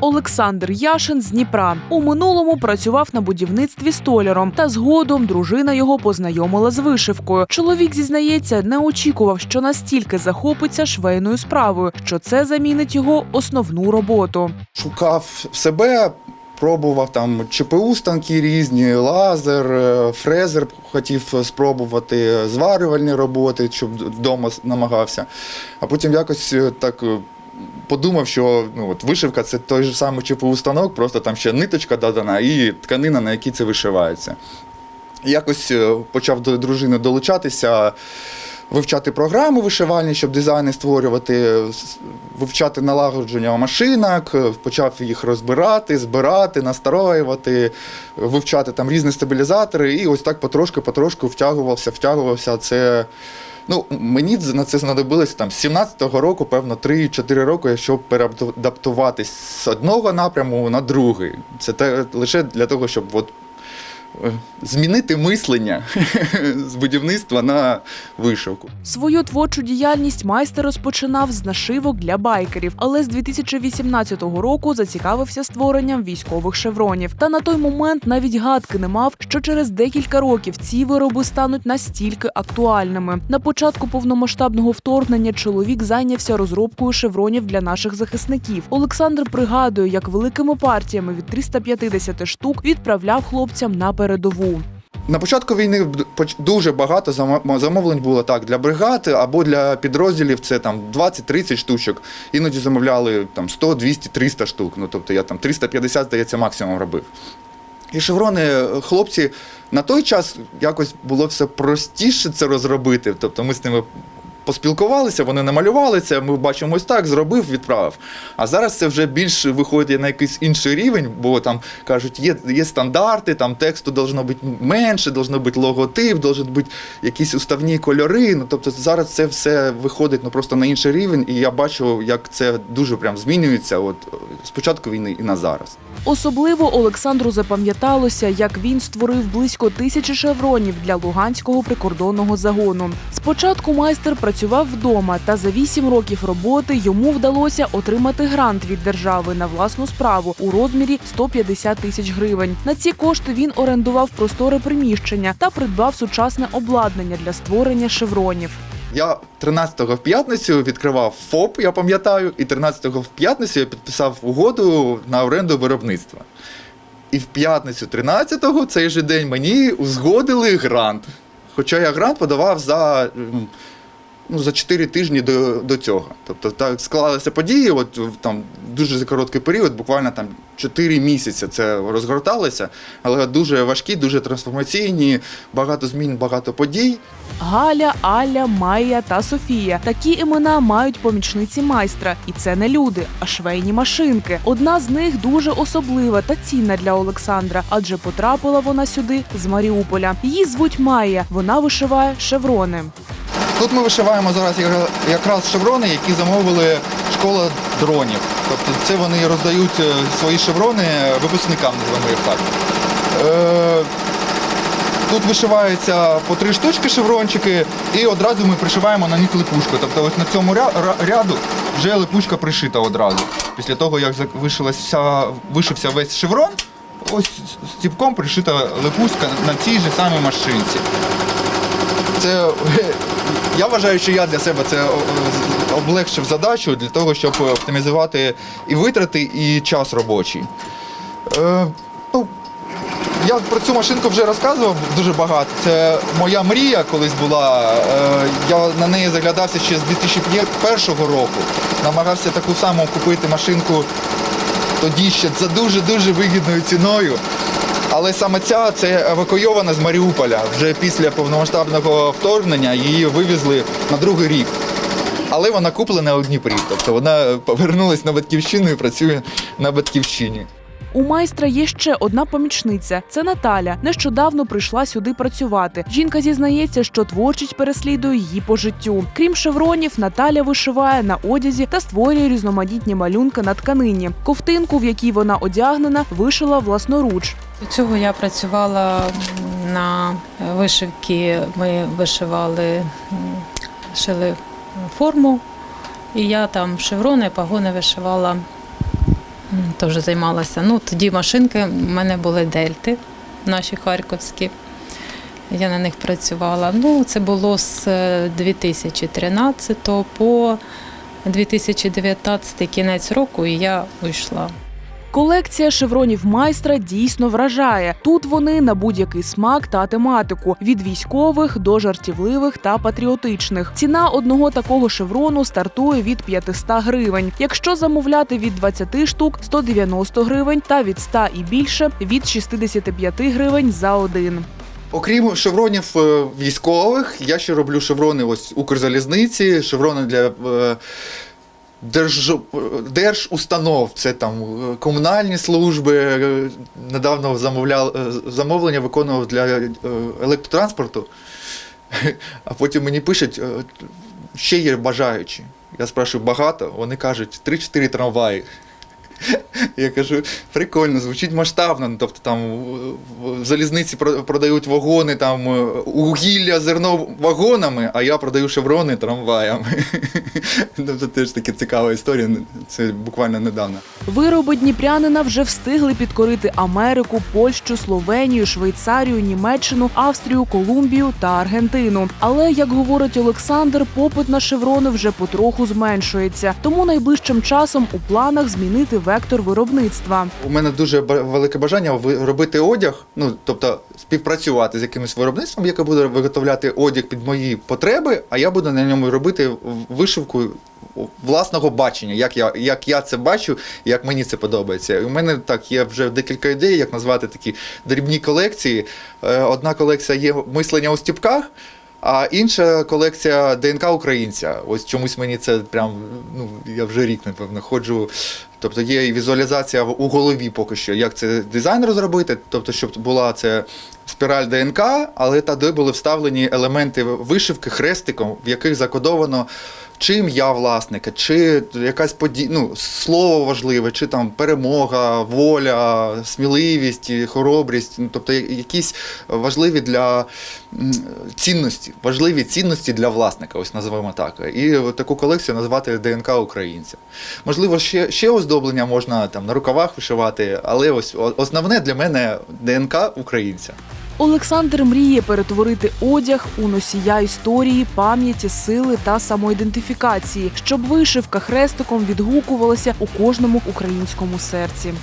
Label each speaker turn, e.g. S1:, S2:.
S1: Олександр Яшин з Дніпра у минулому працював на будівництві столяром, та згодом дружина його познайомила з вишивкою. Чоловік зізнається, не очікував, що настільки захопиться швейною справою, що це замінить його основну роботу.
S2: шукав себе, пробував там ЧПУ станки різні, лазер, е, фрезер хотів спробувати, зварювальні роботи, щоб вдома намагався. А потім якось е, так. Подумав, що ну, от вишивка це той же самий ЧПУ станок, просто там ще ниточка додана і тканина, на якій це вишивається. Якось е, почав до дружини долучатися, вивчати програми вишивальні, щоб дизайни створювати, вивчати налагодження машинок, е, почав їх розбирати, збирати, настроювати, вивчати там різні стабілізатори. І ось так потрошки-потрошку втягувався, втягувався. Це. Ну, мені на це знадобилось там з 17-го року, певно, 3-4 роки, щоб переадаптуватись з одного напряму на другий. Це те, лише для того, щоб от, змінити мислення з будівництва на вишивку.
S1: Свою творчу діяльність майстер розпочинав з нашивок для байкерів, але з 2018 року зацікавився створенням військових шевронів. Та на той момент навіть гадки не мав, що через декілька років ці вироби стануть настільки актуальними. На початку повномасштабного вторгнення чоловік зайнявся розробкою шевронів для наших захисників. Олександр пригадує, як великими партіями від 350 штук відправляв хлопцям на передову.
S2: На початку війни дуже багато замовлень було так для бригад або для підрозділів. Це там 20-30 штучок. Іноді замовляли там 100, 200, 300 штук. Ну тобто я там 350, здається, максимум робив. І шеврони е, хлопці на той час якось було все простіше це розробити. Тобто ми з ними поспілкувалися, вони намалювали це. Ми бачимо ось так, зробив, відправив. А зараз це вже більш виходить на якийсь інший рівень, бо там кажуть, є, є стандарти, там тексту должно бути менше, должно бути логотип, должно бути якісь уставні кольори. Ну тобто зараз це все виходить ну просто на інший рівень, і я бачу, як це дуже прям змінюється. От з початку війни і на зараз.
S1: Особливо Олександру запам'яталося, як він створив близько тисячі шевронів для Луганського прикордонного загону. Спочатку майстер працював вдома, та за вісім років роботи йому вдалося отримати грант від держави на власну справу у розмірі 150 тисяч гривень. На ці кошти він орендував просторе приміщення та придбав сучасне обладнання для створення шевронів.
S2: Я 13-го в п'ятницю відкривав ФОП, я пам'ятаю, і 13-го в п'ятницю я підписав угоду на оренду виробництва. І в п'ятницю 13-го цей же день мені узгодили грант. Хоча я грант подавав за, м, ну, за 4 тижні до, до цього. Тобто так склалися події, от там дуже за короткий період, буквально там 4 місяці це розгорталося, але дуже важкі, дуже трансформаційні, багато змін, багато подій.
S1: Галя, Аля, Майя та Софія. Такі імена мають помічниці майстра, і це не люди, а швейні машинки. Одна з них дуже особлива та цінна для Олександра, адже потрапила вона сюди з Маріуполя. Її звуть Майя. Вона вишиває шеврони.
S2: Тут ми вишиваємо зараз якраз шеврони, які замовили школа дронів. Тобто це вони роздають е, свої шеврони випускникам, називаємо їх так. Е, Тут вишивається по три штучки шеврончики, і одразу ми пришиваємо на них липучку. Тобто ось на цьому ряду вже липучка пришита одразу. Після того, як вся, вишився весь шеврон, ось стіпком пришита липучка на цій же самій машинці. Це я вважаю, що я для себе це о, облегшив задачу для того, щоб оптимізувати і витрати, і час робочий. Е, ну, я про цю машинку вже розказував дуже багато. Це моя мрія колись була. Е, я на неї заглядався ще з 2001 року. Намагався таку саму купити машинку тоді ще за дуже-дуже вигідною ціною. Але саме ця це евакуйована з Маріуполя. Вже після повномасштабного вторгнення її вивезли на другий рік. Але вона куплена у Дніпрі. Тобто вона повернулась на батьківщину і працює на батьківщині.
S1: У майстра є ще одна помічниця. Це Наталя. Нещодавно прийшла сюди працювати. Жінка зізнається, що творчість переслідує її по життю. Крім шевронів, Наталя вишиває на одязі та створює різноманітні малюнки на тканині. Ковтинку, в якій вона одягнена, вишила власноруч.
S3: До цього я працювала на вишивці. Ми вишивали, шили форму, і я там шеврони, пагони вишивала теж займалася. Ну, тоді машинки в мене були дельти, наші харківські. Я на них працювала. Ну, це було з е, 2013 по 2019 кінець року, і я вийшла.
S1: Колекція шевронів майстра дійсно вражає. Тут вони на будь-який смак та тематику від військових до жартівливих та патріотичних. Ціна одного такого шеврону стартує від 500 гривень. Якщо замовляти від 20 штук 190 гривень та від 100 і більше від 65 гривень за один.
S2: Окрім шевронів е, військових, я ще роблю шеврони ось Укрзалізниці, шеврони для е, держ... держустанов, це там е, комунальні служби. Е, Недавно замовляв, е, замовлення виконував для електротранспорту, а потім мені пишуть, ще є бажаючі. Я спрашиваю, багато? Вони кажуть, 3-4 трамваї. Я кажу, прикольно, звучить масштабно. Ну, Тобто там в- залізниці про- продають вагони, там е, угілля, зерно вагонами, а я продаю шеврони трамваями. Тобто теж така цікава історія. Це буквально недавно.
S1: Вироби дніпрянина вже встигли підкорити Америку, Польщу, Словенію, Швейцарію, Німеччину, Австрію, Колумбію та Аргентину. Але як говорить Олександр, попит на шеврони вже потроху зменшується. Тому найближчим часом у планах змінити вектор виробництва.
S2: У мене дуже велике бажання робити одяг, ну тобто співпрацювати з якимось виробництвом, яке буде виготовляти одяг під мої потреби, а я буду на ньому робити вишивку власного бачення, як я, як я це бачу, як мені це подобається. У мене так є вже декілька ідей, як назвати такі дрібні колекції. Е, Одна колекція є мислення у стіпках. А інша колекція ДНК українця. Ось чомусь мені це прям, ну я вже рік, напевно, ходжу. Тобто є і візуалізація у голові поки що, як це дизайн розробити, тобто, щоб була це спіраль ДНК, але туди були вставлені елементи вишивки хрестиком, в яких закодовано. Чим я власника, чи якась подія, ну, слово важливе, чи там перемога, воля, сміливість, хоробрість, ну, тобто якісь важливі для цінності, важливі цінності для власника, ось називаємо так. І таку колекцію назвати ДНК українця. Можливо, ще, ще оздоблення можна там на рукавах вишивати, але ось основне для мене ДНК українця.
S1: Олександр мріє перетворити одяг у носія історії, пам'яті, сили та самоідентифікації, щоб вишивка хрестиком відгукувалася у кожному українському серці.